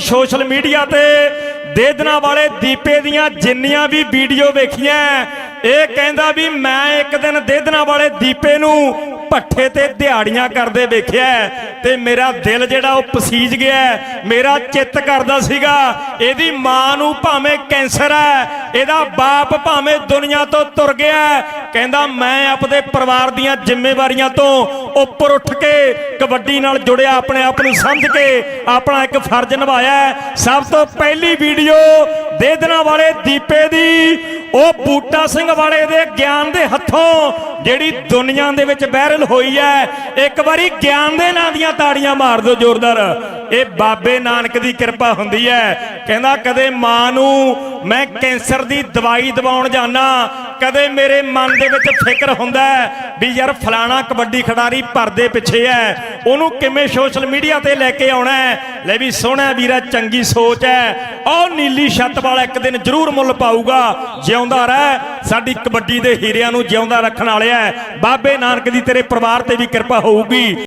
Social media ਤੇ ਦੇਦਨਾ ਵਾਲੇ ਦੀਪੇ ਦੀਆਂ ਜਿੰਨੀਆਂ ਵੀ ਵੀਡੀਓ ਵੇਖੀਆਂ, ਇਹ ਕਹਿੰਦਾ ਵੀ ਮੈਂ ਇੱਕ ਦਿਨ ਦੇਦਨਾ ਵਾਲੇ ਦੀਪੇ ਨੂੰ ਭੱਠੇ ਤੇ ਦਿਹਾੜੀਆਂ ਕਰਦੇ ਵੇਖਿਆ ਤੇ ਮੇਰਾ ਦਿਲ ਜਿਹੜਾ ਉਹ ਪਸੀਜ ਗਿਆ ਮੇਰਾ ਚਿੱਤ ਕਰਦਾ ਸੀਗਾ, ਇਹਦੀ ਮਾਂ ਨੂੰ ਭਾਵੇਂ ਕੈਂਸਰ ਹੈ, ਇਹਦਾ ਬਾਪ ਭਾਵੇਂ ਦੁਨੀਆ ਤੋਂ ਤੁਰ ਗਿਆ ਕਹਿੰਦਾ ਮੈਂ ਆਪਣੇ ਪਰਿਵਾਰ ਦੀਆਂ ਜ਼ਿੰਮੇਵਾਰੀਆਂ ਤੋਂ ਉੱਪਰ ਉੱਠ ਕੇ ਕਬੱਡੀ ਨਾਲ ਜੁੜਿਆ, ਆਪਣੇ ਆਪ ਨੂੰ ਸਮਝ ਕੇ ਆਪਣਾ ਇੱਕ ਫਰਜ਼ ਨਿਭਾਇਆ ਸਭ ਤੋਂ ਪਹਿਲੀ ਵੀਡੀਓ ਦੇਦਨਾ ਵਾਲੇ ਦੀਪੇ ਦੀ, ਉਹ ਬੂਟਾ ਸਿੰਘ ਵਾਲੇ ਦੇ ਗਿਆਨ ਦੇ ਹੱਥੋਂ ਜਿਹੜੀ ਦੁਨੀਆ ਦੇ ਵਿੱਚ ਵਾਇਰਲ ਹੋਈ ਹੈ। ਇੱਕ ਵਾਰੀ ਗਿਆਨ ਦੇ ਨਾਂ ਦੀਆਂ ਤਾੜੀਆਂ ਮਾਰ ਦਿਓ, ਜ਼ੋਰਦਾਰ। ਇਹ ਬਾਬੇ ਨਾਨਕ ਦੀ ਕਿਰਪਾ ਹੁੰਦੀ ਹੈ। ਕਹਿੰਦਾ ਕਦੇ ਮਾਂ ਨੂੰ ਮੈਂ ਕੈਂਸਰ ਦੀ ਦਵਾਈ ਦਵਾਉਣ ਜਾਣਾ ਕਦੇ ਮੇਰੇ ਮਨ ਦੇ ਵਿੱਚ ਫਿਕਰ ਹੁੰਦਾ ਵੀ ਯਾਰ ਫਲਾਣਾ ਕਬੱਡੀ ਖਿਡਾਰੀ ਪਰਦੇ ਪਿੱਛੇ ਹੈ। ਉਹਨੂੰ ਕਿਵੇਂ ਸੋਸ਼ਲ ਮੀਡੀਆ ਤੇ ਲੈ ਕੇ ਆਉਣਾ ਲੈ ਵੀ ਸੋਹਣਾ ਵੀਰਾ, ਚੰਗੀ ਸੋਚ ਹੈ। ਉਹ ਨੀਲੀ ਛੱਤ ਵਾਲਾ ਇੱਕ ਦਿਨ ਜ਼ਰੂਰ ਮੁੱਲ ਪਾਊਗਾ। ਜਿਉਂਦਾ ਰਹਿ। ਸਾਡੀ ਕਬੱਡੀ ਦੇ ਹੀਰਿਆਂ ਨੂੰ ਜਿਉਂਦਾ ਰੱਖਣ ਵਾਲਿਆ ਹੈ। ਬਾਬੇ ਨਾਨਕ ਦੀ ਤੇਰੇ ਪਰਿਵਾਰ ਤੇ ਵੀ ਕਿਰਪਾ ਹੋਊਗੀ।